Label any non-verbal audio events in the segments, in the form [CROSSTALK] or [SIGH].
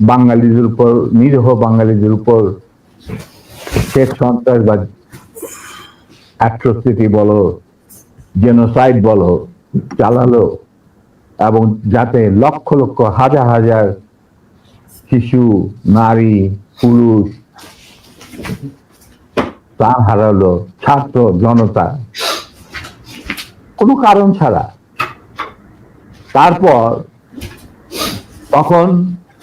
বাঙালিদের উপর, নিরীহ বাঙালিদের উপর শেষ সন্ত্রাসবাদ অ্যাট্রোসিটি বলো জেনোসাইড বলো, চালালো, এবং যাতে লক্ষ লক্ষ হাজার হাজার শিশু, নারী, পুরুষ প্রাণ হারালো, ছাত্র, জনতা। কোনো কারণ ছাড়া। তারপর তখন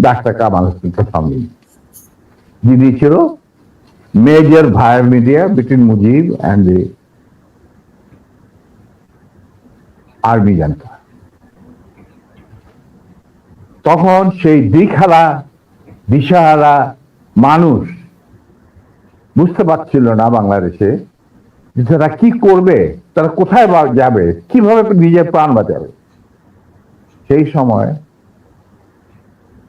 ডাক্তার কামাল হোসেনকে সামনে। যিনি ছিল major via media between Mujib and the army জানতা তখন সেই দিকহারা, দিশাহারা মানুষ বুঝতে পারছিল না বাংলাদেশে যে তারা কি করবে, তারা কোথায় যাবে, কীভাবে নিজের প্রাণ বাঁচাবে। সেই সময়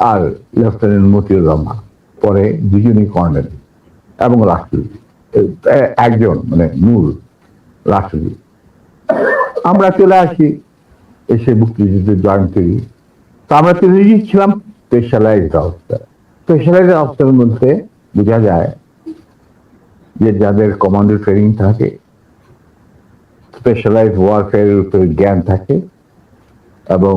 আর লেফটেন্যান্ট মতিউর রহমান, পরে দুজনই কর্নেল এবং রাষ্ট্রপতি একজন মানে মূল রাষ্ট্রপতি আমরা চলে আসি এসে মুক্তিযুদ্ধে জয়েন করি তো আমরা তিনজনই ছিলাম স্পেশালাইজড অবস্থা স্পেশালাইজড অবস্থার মধ্যে বোঝা যায় যে যাদের কমান্ডো ট্রেনিং থাকে স্পেশালাইজ ওয়ারফেয়ারের উপরে জ্ঞান থাকে এবং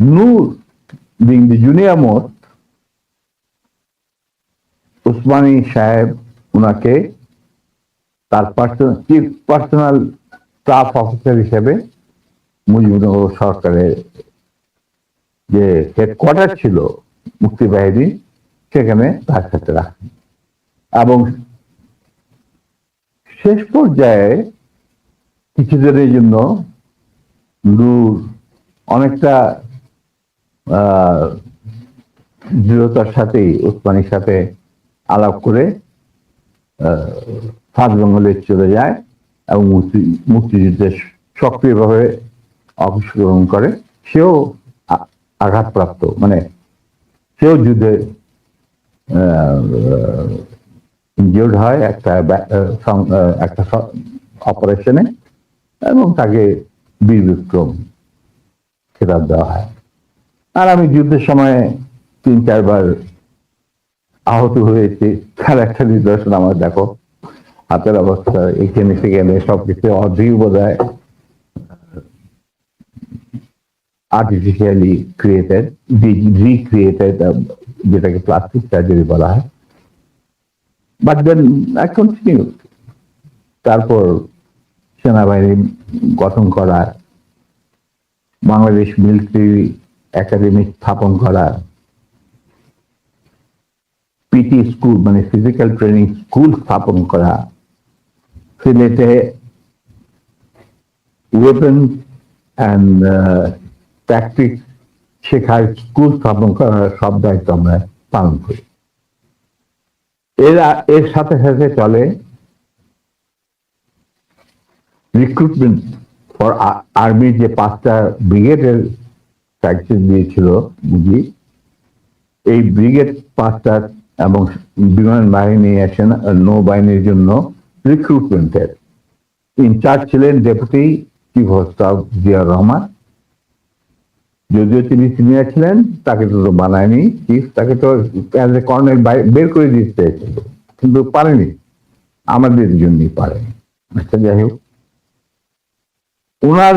Noor the junior most Osmani সাহেব উনাকে তার personal chief personal staff officer হিসেবে মুজিবনগর সরকারের যে হেডকোয়ার্টার ছিল মুক্তিবাহিনী সেখানে তার সাথে রাখেন। এবং শেষ পর্যায়ে কিছুদিনের জন্য নূর অনেকটা দৃঢ়তার সাথেই উসমানির সাথে আলাপ করে সাত বেঙ্গলে চলে যায় এবং মুক্তি সক্রিয়ভাবে অংশগ্রহণ করে। সেও আঘাতপ্রাপ্ত মানে সেও যুদ্ধে ইনজিওর্ড হয় একটা একটা অপারেশনে এবং তাকে বীর বিক্রম খেতাব দেওয়া হয়। আর আমি যুদ্ধের সময় তিন, চারবার আহত হয়েছে। তার একটা নিদর্শন আমার দেখো, হাতের অবস্থা, এখানে সেখানে সবকিছু অর্ধেক বোধ হয় আর্টিফিশিয়ালি ক্রিয়েটেড রিক্রিয়েটেড যেটাকে প্লাস্টিক সার্জারি বলা হয়। বাট দেন কন্টিনিউ তারপর সেনাবাহিনী গঠন করা, বাংলাদেশ মিলিটারি একাডেমি স্থাপন করা পিটি স্কুল মানে ফিজিক্যাল ট্রেনিং স্কুল স্থাপন করা, সিলেটে ওয়েপন অ্যান্ড ট্যাকটিক্স শেখার স্কুল স্থাপন করার সব দায়িত্ব আমরা পালন করি। এরা এর সাথে সাথে চলে রিক্রুটমেন্ট ফর আর্মির যে পাঁচটা ব্রিগেডের প্র্যাকটিস দিয়েছিল বুঝি এই ব্রিগেড পাঁচটা এবং বিমান বাহিনী সেনা নৌবাহিনীর জন্য রিক্রুটমেন্টের ইনচার্জ ছিলেন deputy chief of staff Zia Rahman. যদিও তিনি সিনিয়র ছিলেন, তাকে তো বানায়নি চিফ তাকে তো অ্যাজ এ কর্নেল বের করে দিতে কিন্তু পারেনি। আমাদের জন্যই পারেনি। আচ্ছা যাই হোক। ওনার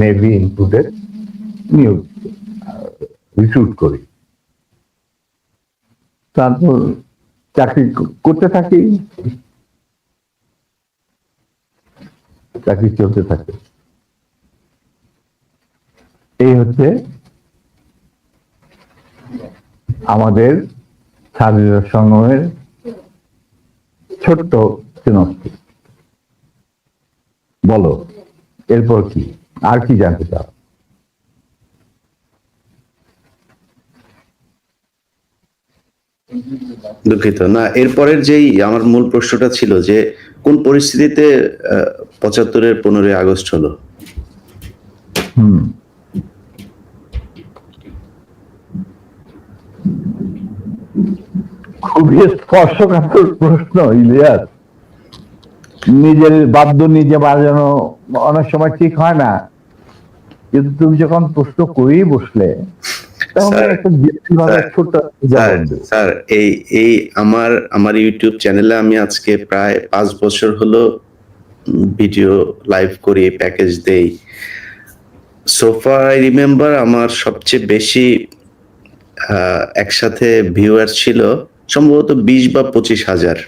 নেভি ইনক্লুডেড নিয়োগ রিক্রুট করি। তারপর চাকরি করতে থাকি। চাকরি চলতে থাকে। এই হচ্ছে আমাদের স্বাধীনতা সংগ্রামের ছোট্ট সিনপসিস বলো, এরপর কি? আর কি জানতে চাও? দুঃখিত। না এরপরের যেই আমার মূল প্রশ্নটা ছিল যে কোন পরিস্থিতিতে পঁচাত্তরের পনেরোই আগস্ট হলো? খুবই স্পর্শকাতর প্রশ্ন ইলিয়াস। নিজের বাদ্য নিজে বাজানো অনেক সময় ঠিক হয় না। কিন্তু তুমি যখন প্রশ্ন করেই বসলে স্যার, এই এই আমার আমার ইউটিউব চ্যানেলে আমি আজকে প্রায় পাঁচ বছর হলো ভিডিও লাইভ করি প্যাকেজ দেই। সোফা আই রিমেম্বার আমার সবচেয়ে বেশি একসাথে ভিউয়ার ছিল সম্ভবত বিশ বা পঁচিশ হাজার।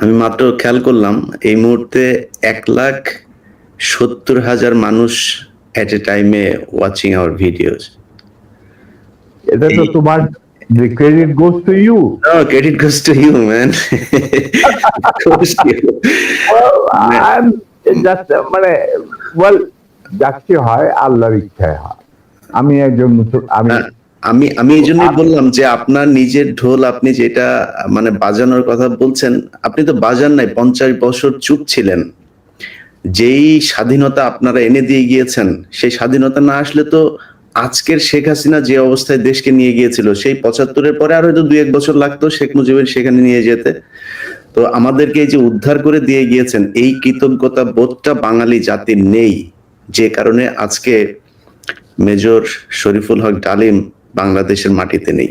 আমি মাত্র খেয়াল করলাম এই মুহূর্তে এক লাখ সত্তর হাজার মানুষ এট এ টাইমে ওয়াচিং আওয়ার ভিডিওস এটা তো তোমার credit goes to you No, credit goes to you, man. [LAUGHS] goes to you. Well, man. I'm just মানে ওয়েল যাচ্ছে হয় আল্লাহর ইচ্ছায় হয় আমি একজন আমি না, আমি আমি এই জন্যই বললাম যে আপনার নিজের ঢোল আপনি যেটা মানে বাজানোর কথা বলছেন আপনি তো বাজান নাই পঞ্চাশ বছর চুপ ছিলেন যেই স্বাধীনতা আপনারা এনে দিয়ে গিয়েছেন, সেই স্বাধীনতা না আসলে তো আজকের শেখ হাসিনা যে অবস্থায় দেশকে নিয়ে গিয়েছিল, সেই পঁচাত্তরের পরে আর হয়তো দুই এক বছর লাগতো শেখ মুজিবের সেখানে নিয়ে যেতে। তো আমাদেরকে এই যে উদ্ধার করে দিয়ে গিয়েছেন, এই কৃতজ্ঞতা বোধটা বাঙালি জাতির নেই। যে কারণে আজকে মেজর শরীফুল হক ডালিম বাংলাদেশের মাটিতে নেই।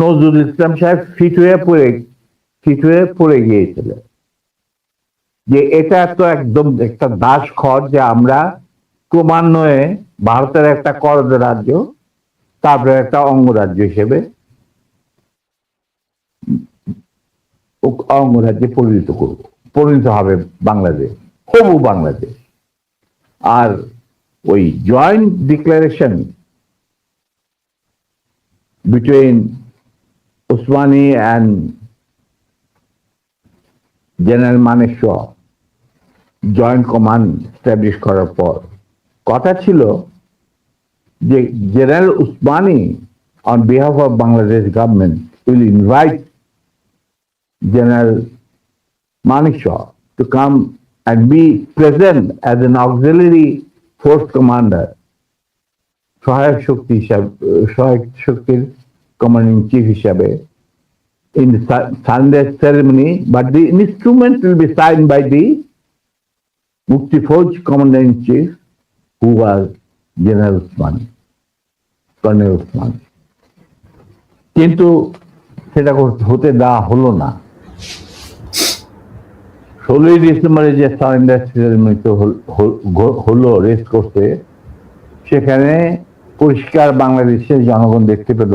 নজরুল ইসলাম সাহেব ফিট হয়ে পড়ে ফিট হয়ে পড়ে গিয়েছিলেন। যে এটা তো একদম একটা দাস খর যে আমরা ক্রমান্বয়ে ভারতের একটা করদ রাজ্য, তারপরে একটা অঙ্গরাজ্য হিসেবে অঙ্গরাজ্যে পরিণত করব, পরিণত হবে বাংলাদেশ, হবু বাংলাদেশ। আর ওই joint declaration between Osmani and general Maneshwar joint command establish করার পর কথা ছিল যে general Osmani on behalf of Bangladesh government will invite General Manikshwa to come and be present as an auxiliary force commander, সহায়ক শক্তি হিসাবে সহায়ক শক্তির কমান্ডিং চিফ হিসাবে in Sunday ceremony but the instrument will be sign by the Mukti Fauj commanding chief who was general Osman colonel Osman কিন্তু সেটা হতে দেওয়া হলো না। ষোলোই ডিসেম্বরে যে সারেন্ডার সেরেমনি হলো রেস করতে, সেখানে পরিষ্কার বাংলাদেশের জনগণ দেখতে পেল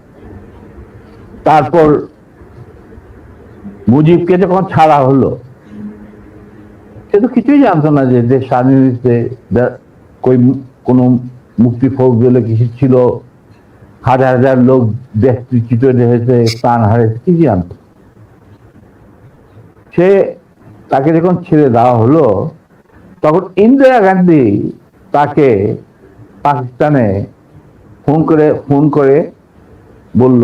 তারপর মুজিবকে যখন ছাড়া হলো, সে তো কিছুই জানতো না যে দেশ স্বাধীন হয়েছে কোনো মুক্তি ফৌজ বলে কিছু ছিল, হাজার হাজার লোক দেশচ্যুত হয়েছে, প্রাণ হারিয়েছে কি জানতো সে তাকে যখন ছেড়ে দেওয়া হলো, তখন ইন্দিরা গান্ধী তাকে পাকিস্তানে ফোন করে ফোন করে বলল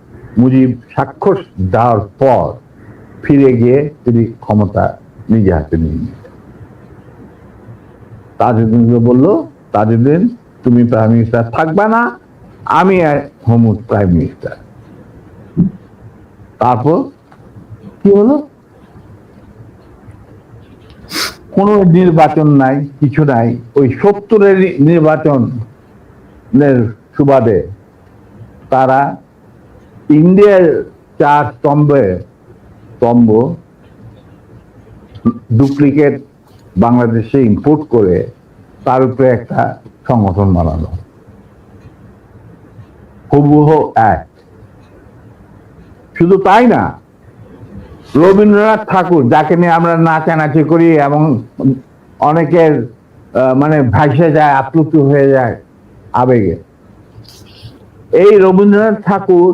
মুজিব স্বাক্ষর দেওয়ার পর ফিরে গিয়ে তিনি ক্ষমতা নিজে হাতে নিয়ে নিলেন। তাজউদ্দিনকে বলল, তাজউদ্দিন, তুমি প্রাইম মিনিস্টার, থাকবা না, আমি হোম প্রাইম মিনিস্টার। তারপর কি হলো? কোনো নির্বাচন নাই, কিছু নাই। ওই সত্তরের নির্বাচনের সুবাদে তারা ইন্ডিয়ার চার স্তম্ভে স্তম্ভ ডুপ্লিকেট বাংলাদেশে ইম্পোর্ট করে তার উপরে একটা সংগঠন বানানো। হুবহু এক। শুধু তাই না, রবীন্দ্রনাথ ঠাকুর, যাকে নিয়ে আমরা নাচানাচি করি এবং অনেকের মানে ভাসে যায়, আপ্লুত হয়ে যায় আবেগে, এই রবীন্দ্রনাথ ঠাকুর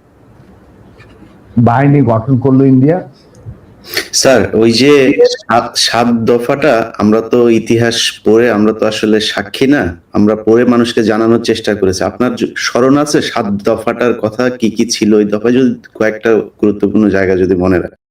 বাহিনী গঠন করল ইন্ডিয়া। স্যার, ওই যে সাত- দফাটা আমরা তো ইতিহাস পড়ে আমরা তো আসলে সাক্ষী না, আমরা পড়ে মানুষকে জানানোর চেষ্টা করেছি। আপনার স্মরণ আছে সাত দফাটার কথা কি কি ছিল ওই দফায়? যদি কয়েকটা গুরুত্বপূর্ণ জায়গা যদি মনে রাখেন।